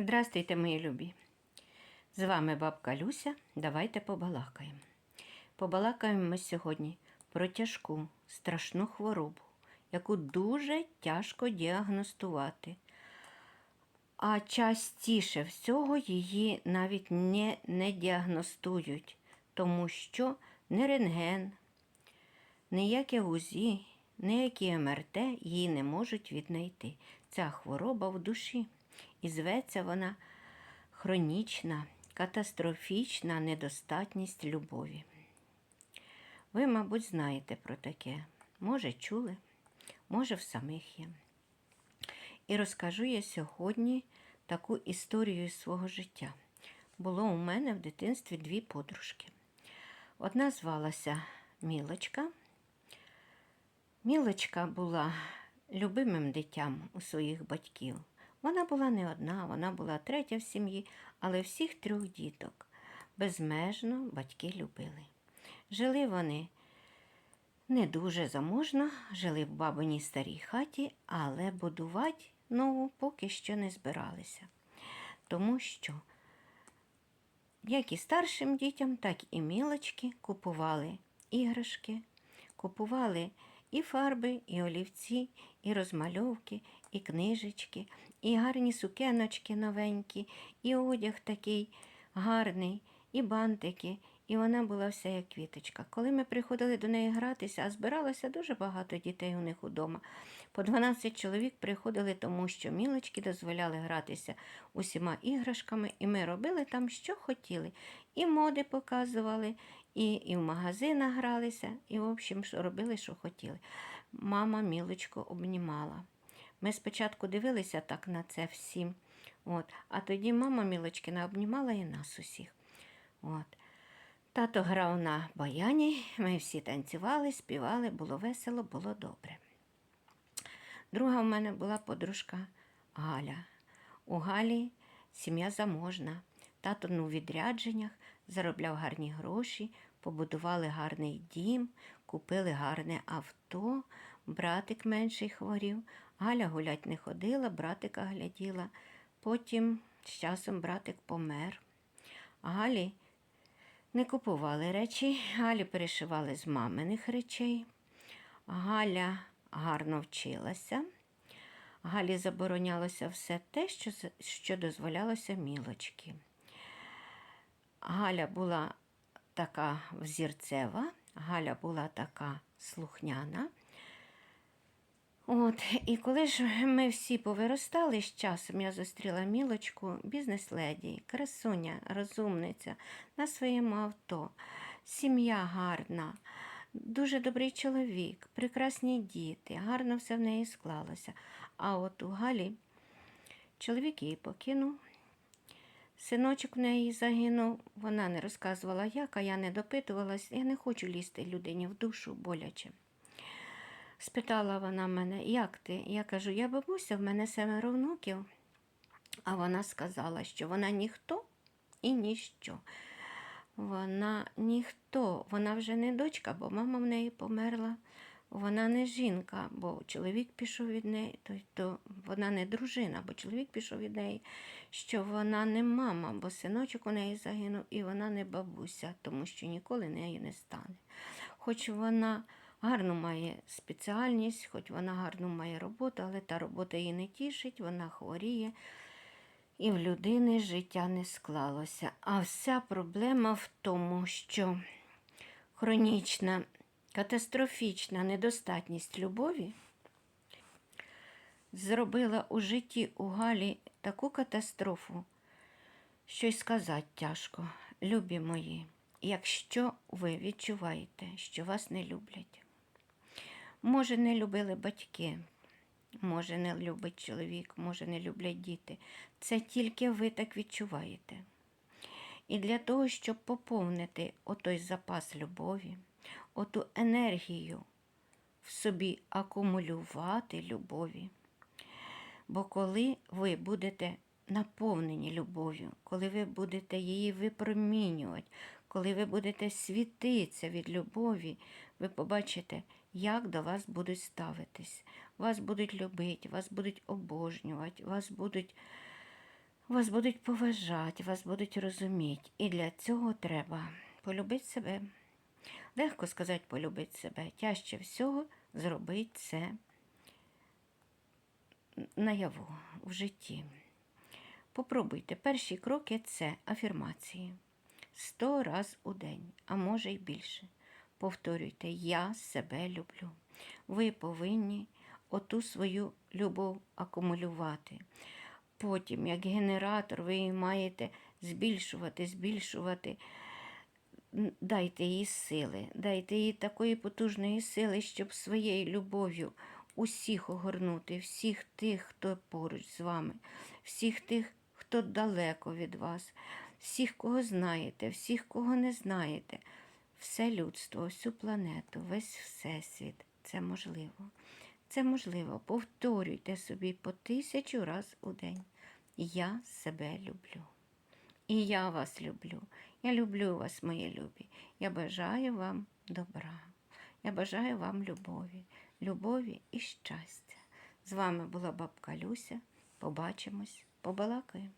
Здрастуйте, мої любі! З вами бабка Люся. Давайте побалакаємо. Побалакаємо ми сьогодні про тяжку, страшну хворобу, яку дуже тяжко діагностувати. А частіше всього її навіть не, не діагностують, тому що не рентген, ніяке УЗІ, ніякі МРТ її не можуть віднайти. Ця хвороба в душі. І зветься вона хронічна, катастрофічна недостатність любові. Ви, мабуть, знаєте про таке. Може, чули, може, в самих є. І розкажу я сьогодні таку історію свого життя. Було у мене в дитинстві дві подружки. Одна звалася Мілочка. Мілочка була любимим дитям у своїх батьків. Вона була не одна, вона була третя в сім'ї, але всіх трьох діток безмежно батьки любили. Жили вони не дуже заможно, жили в бабиній старій хаті, але будувати нову поки що не збиралися. Тому що як і старшим дітям, так і мілочки купували іграшки, купували і фарби, і олівці, і розмальовки, і книжечки, і гарні сукеночки новенькі, і одяг такий гарний, і бантики. І вона була вся як квіточка. Коли ми приходили до неї гратися, а збиралося дуже багато дітей у них удома. По 12 чоловік приходили, тому що мілочки дозволяли гратися усіма іграшками, і ми робили там, що хотіли. І моди показували, і, і в магазинах гралися, і, в общем, робили, що хотіли. Мама мілочку обнімала. Ми спочатку дивилися так на це всім. От. А тоді мама Мілочкина обнімала і нас усіх. От. Тато грав на баяні, ми всі танцювали, співали, було весело, було добре. Друга в мене була подружка Галя. У Галі сім'я заможна. Тато ну, у відрядженнях заробляв гарні гроші, побудували гарний дім, купили гарне авто, братик менший хворів. Галя гулять не ходила, братика гляділа. Потім з часом братик помер. Галі не купували речі, Галі перешивали з маминих речей. Галя гарно вчилася. Галі заборонялося все те, що, що дозволялося мілочки. Галя була така взірцева, Галя була така слухняна. От, і коли ж ми всі повиростали з часом, я зустріла мілочку, бізнес-леді, красуня, розумниця на своєму авто, сім'я гарна, дуже добрий чоловік, прекрасні діти, гарно все в неї склалося. А от у Галі чоловік її покинув. Синочок в неї загинув, вона не розказувала як, а я не допитувалась, я не хочу лізти людині в душу боляче. Спитала вона мене, як ти? Я кажу, я бабуся, в мене семеро внуків. А вона сказала, що вона ніхто і ніщо. Вона ніхто, вона вже не дочка, бо мама в неї померла. Вона не жінка, бо чоловік пішов від неї, то, то вона не дружина, бо чоловік пішов від неї, що вона не мама, бо синочок у неї загинув, і вона не бабуся, тому що ніколи нею не стане. Хоч вона гарну має спеціальність, хоч вона гарну має роботу, але та робота її не тішить, вона хворіє. І в людини життя не склалося. А вся проблема в тому, що хронічна, катастрофічна недостатність любові зробила у житті у Галі таку катастрофу, що й сказати тяжко. Любі мої, якщо ви відчуваєте, що вас не люблять, може, не любили батьки, може, не любить чоловік, може, не люблять діти. Це тільки ви так відчуваєте. І для того, щоб поповнити отой запас любові, оту енергію в собі акумулювати любові. Бо коли ви будете наповнені любов'ю, коли ви будете її випромінювати, коли ви будете світитися від любові, ви побачите, як до вас будуть ставитись. Вас будуть любити, вас будуть обожнювати, вас будуть Вас будуть поважати, вас будуть розуміти. І для цього треба полюбити себе. Легко сказати полюбити себе. Тяжче всього зробити це наяву в житті. Попробуйте. Перші кроки це афірмації. Сто раз у день, а може й більше. Повторюйте, я себе люблю. Ви повинні оту свою любов акумулювати. Потім, як генератор, ви її маєте збільшувати, збільшувати. Дайте їй сили, дайте їй такої потужної сили, щоб своєю любов'ю усіх огорнути, всіх тих, хто поруч з вами, всіх тих, хто далеко від вас, всіх, кого знаєте, всіх, кого не знаєте, все людство, всю планету, весь всесвіт. Це можливо. Це можливо. Повторюйте собі по тисячу раз у день. Я себе люблю. І я вас люблю. Я люблю вас, мої любі. Я бажаю вам добра. Я бажаю вам любові, любові і щастя. З вами була бабка Люся. Побачимось, побалакаємо.